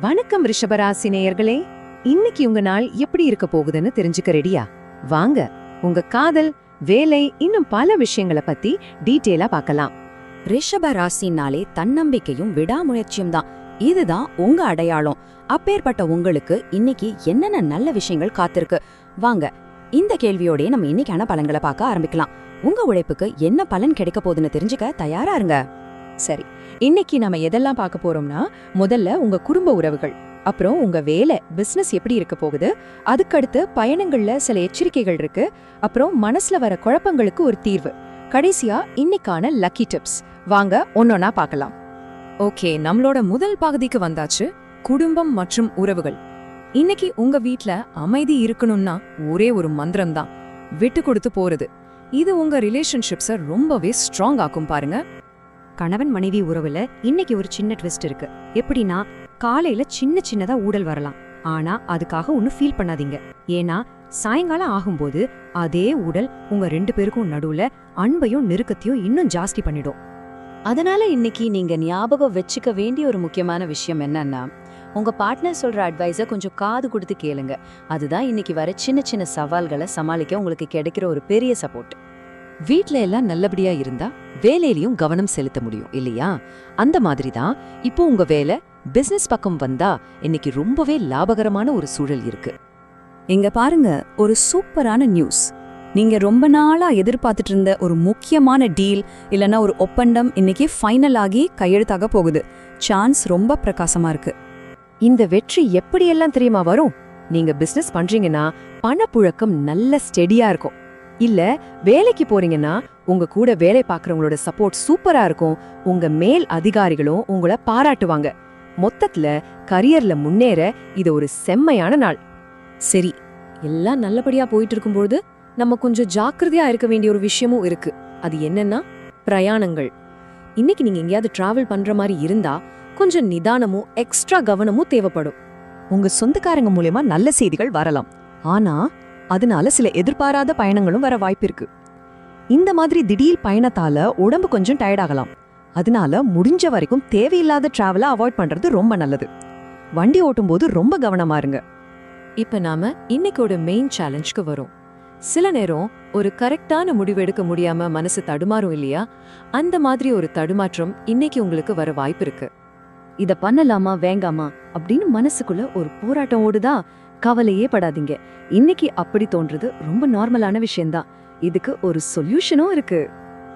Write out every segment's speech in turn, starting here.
வணக்கம் ரிஷபராசி நேயர்களே இன்னைக்கு உங்க நாள் எப்படி இருக்க போகுதுன்னு தெரிஞ்சுக்க ரெடியா? வாங்க உங்க காதல் வேலை இன்னும் பல விஷயங்களை பத்தி டீட்டெயிலா பார்க்கலாம். ரிஷப ராசினாலே தன்னம்பிக்கையும் விடாமுயற்சியும் தான். இதுதான் உங்க அடையாளம். அப்பேற்பட்ட உங்களுக்கு இன்னைக்கு என்னென்ன நல்ல விஷயங்கள் காத்திருக்கு? வாங்க இந்த கேள்வியோடய நம்ம இன்னைக்கான பலன்களை பார்க்க ஆரம்பிக்கலாம். உங்க உழைப்புக்கு என்ன பலன் கிடைக்க போகுதுன்னு தெரிஞ்சுக்க தயாரா இருங்க. சரி இன்னைக்கு நாம எதெல்லாம் பார்க்க போறோம்னா முதல்ல உங்க குடும்ப உறவுகள் அப்புறம் உங்க வேலை பிசினஸ் எப்படி இருக்க போகுது அதுக்கடுத்து பயணங்கள்ல சில எச்சரிக்கைகள் இருக்கு அப்புறம் மனசுல வர குழப்பங்களுக்கு ஒரு தீர்வு. கடைசியா இன்னைக்கான லக்கி டிப்ஸ் வாங்க ஒன்னொன்னா பார்க்கலாம். ஓகே நம்மளோட முதல் பகுதிக்கு வந்தாச்சு குடும்பம் மற்றும் உறவுகள். இன்னைக்கு உங்க வீட்ல அமைதி இருக்கணும்னா ஒரே ஒரு மந்திரம் தான் விட்டு கொடுத்து போறது. இது உங்க ரிலேஷன்ஷிப்ஸ ரொம்பவே ஸ்ட்ராங் ஆக்கும் பாருங்க. கணவன் மனைவி உறவுல இன்னைக்கு ஒரு சின்ன ட்விஸ்ட் இருக்கு. எப்படின்னா காலையில சின்ன சின்னதா ஊடல் வரலாம். ஆனா அதுக்காக ஒன்னும் ஃபீல் பண்ணாதீங்க. ஏன்னா சாயங்காலம் ஆகும்போது அதே உடல் உங்க ரெண்டு பேருக்கும் நடுவுல அன்பையும் நெருக்கத்தையும் இன்னும் ஜாஸ்தி பண்ணிடும். அதனால இன்னைக்கு நீங்க ஞாபகம் வச்சுக்க வேண்டிய ஒரு முக்கியமான விஷயம் என்னன்னா உங்க பார்ட்னர் சொல்ற அட்வைஸ கொஞ்சம் காது கொடுத்து கேளுங்க. அதுதான் இன்னைக்கு வர சின்ன சின்ன சவால்களை சமாளிக்க உங்களுக்கு கிடைக்கிற ஒரு பெரிய சப்போர்ட் வீட்ல எல்லாம் நல்லபடியா இருந்தா வேலையிலயும் கவனம் செலுத்த முடியும் இல்லையா? அந்த மாதிரி தான் இப்போ உங்க வேலை பிசினஸ் பக்கம் வந்தா இன்னைக்கு ரொம்பவே லாபகரமான ஒரு சூழல் இருக்கு. இங்க பாருங்க ஒரு சூப்பரான நியூஸ் நீங்க ரொம்ப நாளா எதிர்பார்த்துட்டு இருந்த ஒரு முக்கியமான டீல் இல்லனா ஒரு ஒப்பந்தம் இன்னைக்கு ஃபைனல் ஆகி கையெழுத்தாக போகுது. சான்ஸ் ரொம்ப பிரகாசமா இருக்கு. இந்த வெற்றி எப்படியெல்லாம் தெரியுமா வரும்? நீங்க பிசினஸ் பண்றீங்கன்னா பணப்புழக்கம் நல்ல ஸ்டெடியா இருக்கும். இல்ல வேலைக்கு போறீங்கன்னா உங்க கூட வேலை பார்க்கறவங்களோட சப்போர்ட் சூப்பரா இருக்கும். உங்க மேல் அதிகாரிகளும் உங்களை பாராட்டுவாங்க. மொத்தத்துல கரியர்ல முன்னேற இது ஒரு செம்மையான நாள். சரி எல்லாம் நல்லபடியா போயிட்டு இருக்கும்போது நம்ம கொஞ்சம் ஜாக்கிரதையா இருக்க வேண்டிய ஒரு விஷயமும் இருக்கு. அது என்னன்னா பிரயாணங்கள். இன்னைக்கு நீங்க எங்கேயாவது டிராவல் பண்ற மாதிரி இருந்தா கொஞ்சம் நிதானமும் எக்ஸ்ட்ரா கவனமும் தேவைப்படும். உங்க சொந்தக்காரங்க மூலியமா நல்ல செய்திகள் வரலாம். ஆனா அதனால சில எதிர்பாராத பயணங்களும் வர வாய்ப்பு இருக்கு இந்த மாதிரி திடீர் பயணத்தால உடம்பு கொஞ்சம் டயர்ட் ஆகலாம். அதனால முடிஞ்ச வரைக்கும் தேவையில்லாத டிராவலை அவாய்ட் பண்றது ரொம்ப நல்லது. வண்டி ஓட்டும் போது ரொம்ப கவனமா இருங்க. இப்ப நாம இன்னைக்கோட மெயின் சேலஞ்சுக்கு வரும். சில நேரம் ஒரு கரெக்டான முடிவு எடுக்க முடியாம மனசு தடுமாறும் இல்லையா? அந்த மாதிரி ஒரு தடுமாற்றம் இன்னைக்கு உங்களுக்கு வர வாய்ப்பு இருக்கு. இத பண்ணலாமா வேங்காமா அப்படின்னு மனசுக்குள்ள ஒரு போராட்டம் ஓடுதா? கவலையே படாதீங்க. இன்னைக்கு அப்படி தோன்றது ரொம்ப நார்மலான விஷயம்தான். இதுக்கு ஒரு சொல்யூஷனும் இருக்கு.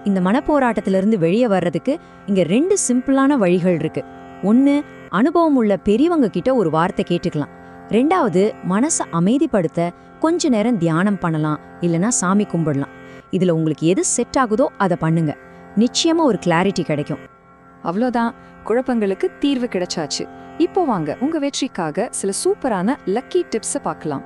இந்த மனப்போராட்டத்திலிருந்து வெளியே வர்றதுக்கு இங்க ரெண்டு சிம்பிளான வழிகள் இருக்கு. ஒன்னு அனுபவம் உள்ள பெரியவங்க கிட்ட ஒரு வார்த்தை கேட்டுக்கலாம். ரெண்டாவது மனசை அமைதிப்படுத்த கொஞ்ச நேரம் தியானம் பண்ணலாம் இல்லனா சாமி கும்பிடலாம். இதுல உங்களுக்கு எது செட் ஆகுதோ அதை பண்ணுங்க. நிச்சயமா ஒரு கிளாரிட்டி கிடைக்கும். அவ்வளோதான். குழப்பங்களுக்கு தீர்வு கிடைச்சாச்சு. இப்போ வாங்க உங்க வெற்றிக்காக சில சூப்பரான லக்கி டிப்ஸ பார்க்கலாம்.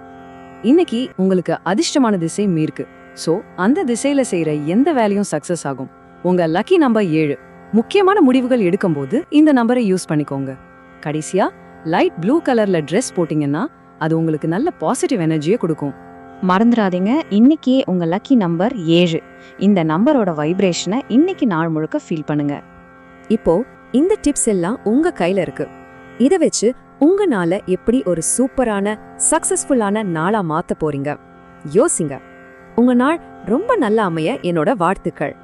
இன்னைக்கு உங்களுக்கு அதிர்ஷ்டமான திசை மீர்க்கு. சோ அந்த திசையில செய்யற எந்த வேலையும் சக்சஸ் ஆகும். உங்க லக்கி நம்பர் ஏழு. முக்கியமான முடிவுகள் எடுக்கும்போது இந்த நம்பரை யூஸ் பண்ணிக்கோங்க. கடைசியா லைட் ப்ளூ கலர்ல ட்ரெஸ் போட்டீங்கன்னா அது உங்களுக்கு நல்ல பாசிட்டிவ் எனர்ஜியை கொடுக்கும். மறந்துடாதீங்க இன்னைக்கே உங்க லக்கி நம்பர் ஏழு. இந்த நம்பரோட வைப்ரேஷனை இன்னைக்கு நாள் முழுக்க ஃபீல் பண்ணுங்க. இப்போ இந்த டிப்ஸ் எல்லாம் உங்க கையில இருக்கு. இத வச்சு உங்க நாளை எப்படி ஒரு சூப்பரான சக்சஸ்ஃபுல்லான நாளா மாத்த போறீங்க? யோசிங்க. உங்க நாள் ரொம்ப நல்லா அமைய என்னோட வாழ்த்துக்கள்.